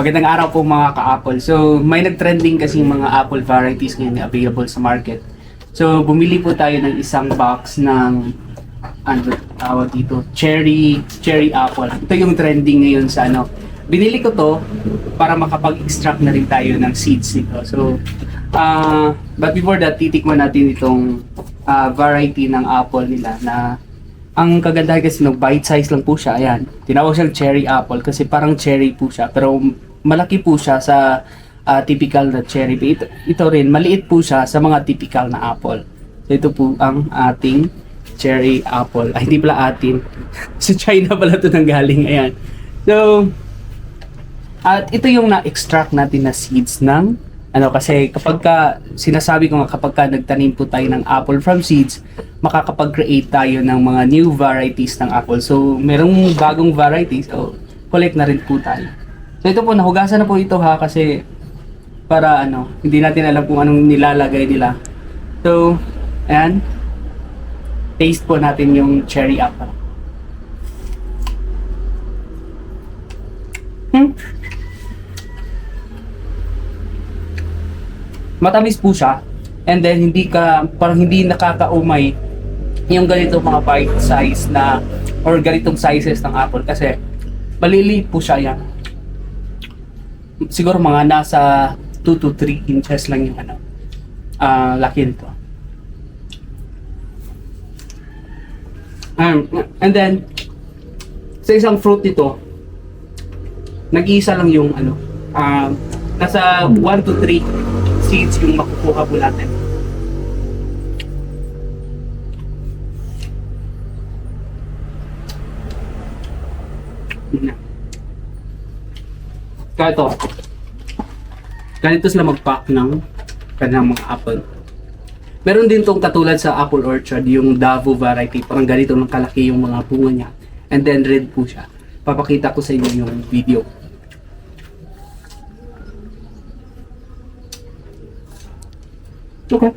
Magandang araw po mga ka-Apple. So, may nag-trending kasi mga Apple varieties ngayon na available sa market. So, bumili po tayo ng isang box ng ano tawag dito, cherry cherry apple. Ito yung trending ngayon sa ano. Binili ko to para makapag-extract na rin tayo ng seeds nito. So, ah but before that, titikman natin itong ah, variety ng apple nila na ang kagandahan kasi no, bite size lang po siya. Ayan. Tinawag siyang cherry apple kasi parang cherry po siya. Pero malaki po siya sa ah, typical na cherry. Ito, ito rin, maliit po siya sa mga typical na apple. So ito po ang ating cherry apple. Ay, hindi pala atin. sa China pala ito nang galing. Ayan. So, at ito yung na-extract natin na seeds ng ano kasi kapag ka sinasabi ko nga kapag ka nagtanim po tayo ng apple from seeds, makakapag-create tayo ng mga new varieties ng apple. So, merong bagong varieties, so collect na rin po tayo. So, ito po nahugasan na po ito ha kasi para ano, hindi natin alam kung anong nilalagay nila. So, ayan. Taste po natin yung cherry apple. Hmm. Matamis po siya and then hindi ka parang hindi nakakaumay yung ganito mga bite size na or ganitong sizes ng apple kasi maliliit po siya yan. Siguro mga nasa 2 to 3 inches lang yung ano ah laki nito. Um, and then sa isang fruit nito nag-iisa lang yung ano ah nasa 1 to 3 seeds yung makukuha po natin. Yun. Kaya ito, ganito sila mag-pack ng kanilang mga apple. Meron din tong katulad sa apple orchard, yung Davao variety, parang ganito ng kalaki yung mga bunga niya. And then red po siya. Papakita ko sa inyo yung video. OK